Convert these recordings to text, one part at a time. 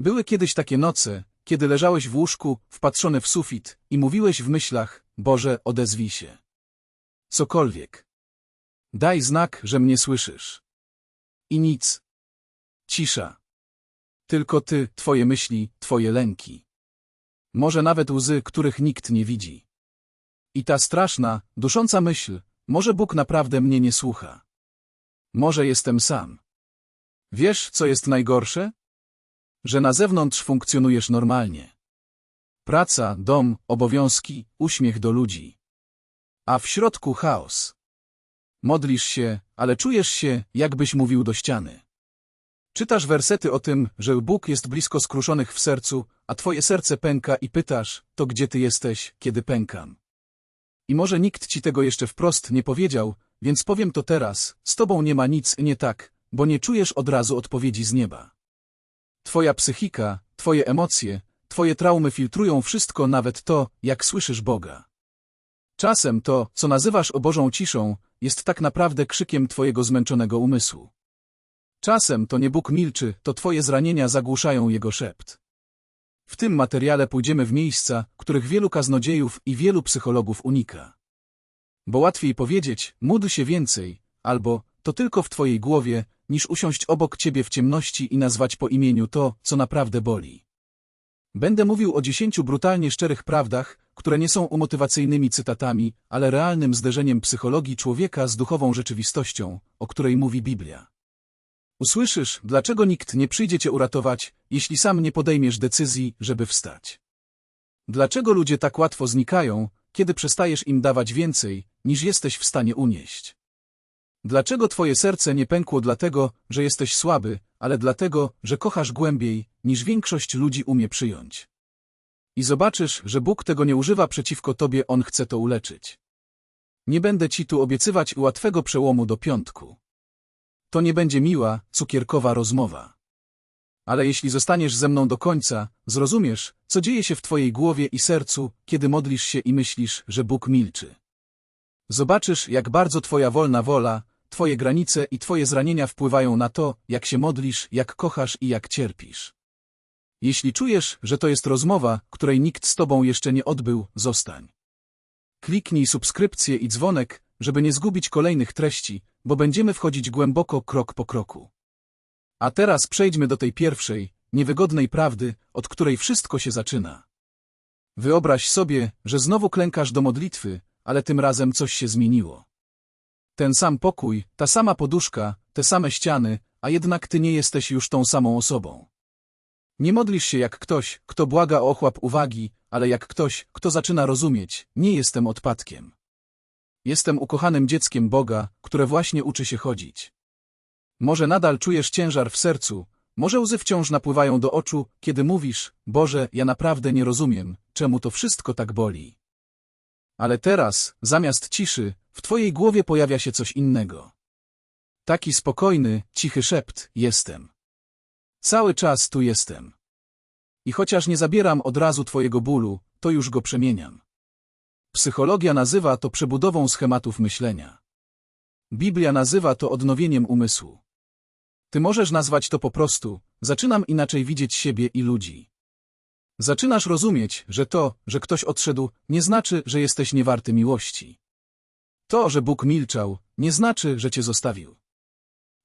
Były kiedyś takie noce, kiedy leżałeś w łóżku, wpatrzony w sufit i mówiłeś w myślach, Boże, odezwij się. Cokolwiek. Daj znak, że mnie słyszysz. I nic. Cisza. Tylko ty, twoje myśli, twoje lęki. Może nawet łzy, których nikt nie widzi. I ta straszna, dusząca myśl, może Bóg naprawdę mnie nie słucha. Może jestem sam. Wiesz, co jest najgorsze? Że na zewnątrz funkcjonujesz normalnie. Praca, dom, obowiązki, uśmiech do ludzi. A w środku chaos. Modlisz się, ale czujesz się, jakbyś mówił do ściany. Czytasz wersety o tym, że Bóg jest blisko skruszonych w sercu, a twoje serce pęka i pytasz, to gdzie ty jesteś, kiedy pękam? I może nikt ci tego jeszcze wprost nie powiedział, więc powiem to teraz, z tobą nie ma nic nie tak, bo nie czujesz od razu odpowiedzi z nieba. Twoja psychika, twoje emocje, twoje traumy filtrują wszystko, nawet to, jak słyszysz Boga. Czasem to, co nazywasz obożą ciszą, jest tak naprawdę krzykiem twojego zmęczonego umysłu. Czasem to nie Bóg milczy, to twoje zranienia zagłuszają jego szept. W tym materiale pójdziemy w miejsca, których wielu kaznodziejów i wielu psychologów unika. Bo łatwiej powiedzieć, módl się więcej, albo to tylko w twojej głowie, niż usiąść obok ciebie w ciemności i nazwać po imieniu to, co naprawdę boli. Będę mówił o dziesięciu brutalnie szczerych prawdach, które nie są umotywacyjnymi cytatami, ale realnym zderzeniem psychologii człowieka z duchową rzeczywistością, o której mówi Biblia. Usłyszysz, dlaczego nikt nie przyjdzie cię uratować, jeśli sam nie podejmiesz decyzji, żeby wstać. Dlaczego ludzie tak łatwo znikają, kiedy przestajesz im dawać więcej, niż jesteś w stanie unieść. Dlaczego twoje serce nie pękło dlatego, że jesteś słaby, ale dlatego, że kochasz głębiej, niż większość ludzi umie przyjąć. I zobaczysz, że Bóg tego nie używa przeciwko tobie, On chce to uleczyć. Nie będę ci tu obiecywać łatwego przełomu do piątku. To nie będzie miła, cukierkowa rozmowa. Ale jeśli zostaniesz ze mną do końca, zrozumiesz, co dzieje się w twojej głowie i sercu, kiedy modlisz się i myślisz, że Bóg milczy. Zobaczysz, jak bardzo twoja wolna wola, twoje granice i twoje zranienia wpływają na to, jak się modlisz, jak kochasz i jak cierpisz. Jeśli czujesz, że to jest rozmowa, której nikt z tobą jeszcze nie odbył, zostań. Kliknij subskrypcję i dzwonek, żeby nie zgubić kolejnych treści, bo będziemy wchodzić głęboko krok po kroku. A teraz przejdźmy do tej pierwszej, niewygodnej prawdy, od której wszystko się zaczyna. Wyobraź sobie, że znowu klękasz do modlitwy, ale tym razem coś się zmieniło. Ten sam pokój, ta sama poduszka, te same ściany, a jednak ty nie jesteś już tą samą osobą. Nie modlisz się jak ktoś, kto błaga o ochłap uwagi, ale jak ktoś, kto zaczyna rozumieć, nie jestem odpadkiem. Jestem ukochanym dzieckiem Boga, które właśnie uczy się chodzić. Może nadal czujesz ciężar w sercu, może łzy wciąż napływają do oczu, kiedy mówisz, Boże, ja naprawdę nie rozumiem, czemu to wszystko tak boli. Ale teraz, zamiast ciszy, w twojej głowie pojawia się coś innego. Taki spokojny, cichy szept, jestem. Cały czas tu jestem. I chociaż nie zabieram od razu twojego bólu, to już go przemieniam. Psychologia nazywa to przebudową schematów myślenia. Biblia nazywa to odnowieniem umysłu. Ty możesz nazwać to po prostu, zaczynam inaczej widzieć siebie i ludzi. Zaczynasz rozumieć, że to, że ktoś odszedł, nie znaczy, że jesteś niewarty miłości. To, że Bóg milczał, nie znaczy, że cię zostawił.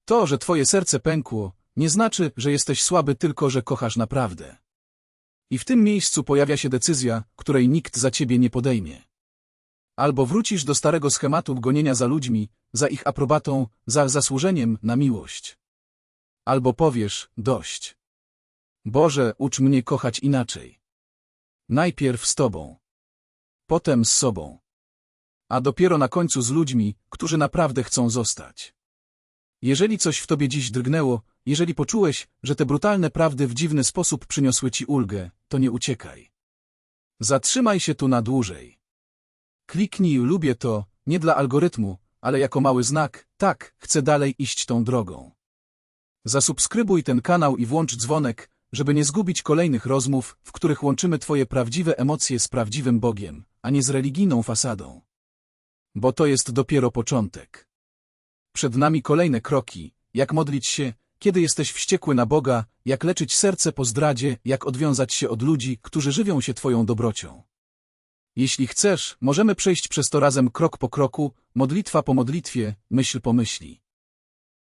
To, że twoje serce pękło, nie znaczy, że jesteś słaby, tylko że kochasz naprawdę. I w tym miejscu pojawia się decyzja, której nikt za ciebie nie podejmie. Albo wrócisz do starego schematu gonienia za ludźmi, za ich aprobatą, za zasłużeniem na miłość. Albo powiesz, dość. Boże, ucz mnie kochać inaczej. Najpierw z Tobą. Potem z sobą. A dopiero na końcu z ludźmi, którzy naprawdę chcą zostać. Jeżeli coś w Tobie dziś drgnęło, jeżeli poczułeś, że te brutalne prawdy w dziwny sposób przyniosły Ci ulgę, to nie uciekaj. Zatrzymaj się tu na dłużej. Kliknij lubię to, nie dla algorytmu, ale jako mały znak, tak, chcę dalej iść tą drogą. Zasubskrybuj ten kanał i włącz dzwonek, żeby nie zgubić kolejnych rozmów, w których łączymy Twoje prawdziwe emocje z prawdziwym Bogiem, a nie z religijną fasadą. Bo to jest dopiero początek. Przed nami kolejne kroki, jak modlić się, Kiedy jesteś wściekły na Boga, jak leczyć serce po zdradzie, jak odwiązać się od ludzi, którzy żywią się Twoją dobrocią. Jeśli chcesz, możemy przejść przez to razem krok po kroku, modlitwa po modlitwie, myśl po myśli.